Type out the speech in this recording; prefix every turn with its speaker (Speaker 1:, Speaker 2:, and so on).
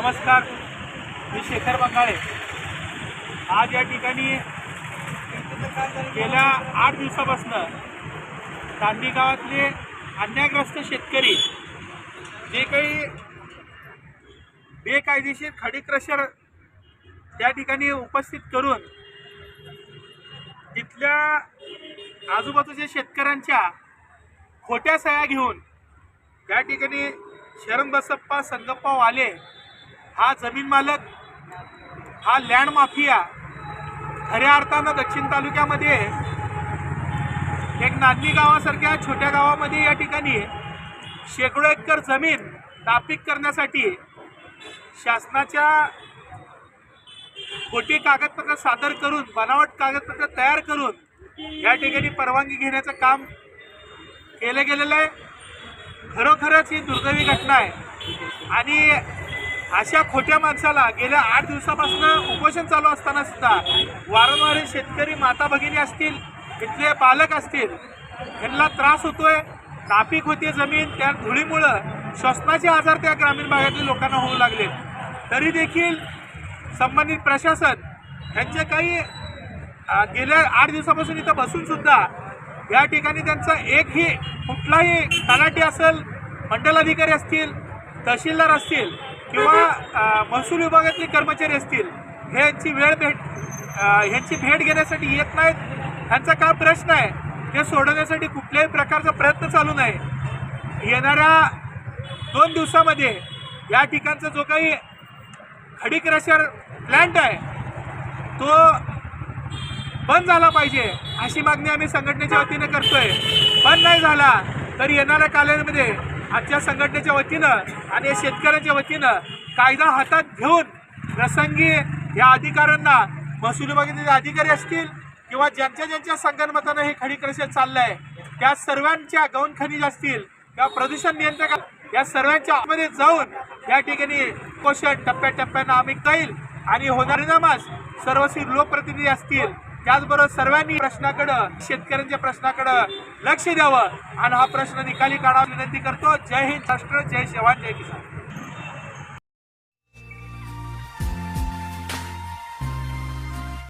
Speaker 1: नमस्कार मी शेखर बंगाळे. आज या ठिकाणी गेल्या आठ दिवसापासून दांडी गावातले अन्यायग्रस्त शेतकरी जे काही बेकायदेशीर खडी क्रशर त्या ठिकाणी उपस्थित करून तिथल्या आजूबाजूच्या शेतकऱ्यांच्या खोट्या सह्या घेऊन त्या ठिकाणी शरण बसप्पा संगप्पा वाले हा जमीन मालक हा लँड माफिया खऱ्या अर्थानं दक्षिण तालुक्यामध्ये एक नांदी गावासारख्या छोट्या गावामध्ये या ठिकाणी शेकडो एकर जमीन नापीक करण्यासाठी शासनाच्या खोटी कागदपत्र सादर करून बनावट कागदपत्र तयार करून या ठिकाणी परवानगी घेण्याचं काम केलं गेलेलं आहे. खरोखरच ही दुर्दैवी घटना आहे. आणि अशा खोट्या माणसाला गेल्या आठ दिवसापासून उपोषण चालू असताना सुद्धा वारंवार शेतकरी माता भगिनी असतील इथले पालक असतील यांना त्रास होतोय नापीक होते जमीन त्या धुळीमुळं श्वसनाचे आजार त्या ग्रामीण भागातील लोकांना होऊ लागले तरी देखील संबंधित प्रशासन यांचे काही गेल्या आठ दिवसापासून इथं बसून सुद्धा या ठिकाणी त्यांचा एकही कुठलाही तलाठी असेल मंडलाधिकारी असतील तहसीलदार असतील किंवा महसूल विभागातले कर्मचारी असतील ह्यांची वेळ भेट ह्यांची भेट घेण्यासाठी येत नाहीत ह्यांचा काय प्रश्न आहे ते सोडवण्यासाठी कुठल्याही प्रकारचा प्रयत्न चालू नाही. येणाऱ्या दोन दिवसामध्ये या ठिकाणचा जो काही खडी क्रशर प्लॅन्ट आहे तो बंद झाला पाहिजे अशी मागणी आम्ही संघटनेच्या वतीने करतोय. बंद नाही झाला तर येणाऱ्या कालावधीमध्ये आजच्या संघटनेच्या वतीनं आणि या शेतकऱ्यांच्या वतीनं कायदा हातात घेऊन प्रसंगी या अधिकाऱ्यांना महसूल विभागातील अधिकारी असतील किंवा ज्यांच्या ज्यांच्या संगणमतानं हे खडी क्रशर चाललं आहे त्या सर्वांच्या गौण खनिज असतील किंवा प्रदूषण नियंत्रक या सर्वांच्या आतमध्ये जाऊन या ठिकाणी पोषण टप्प्याटप्प्यानं आम्ही जाईल आणि होणारे नामास सर्वस्वी लोकप्रतिनिधी असतील. त्याचबरोबर सर्वांनी प्रश्नाकडं शेतकऱ्यांच्या प्रश्नाकडं लक्ष द्यावं. आणि हा प्रश्न निकाली काढावा विनंती करतो. जय हिंद राष्ट्र जय जवान जय किसान.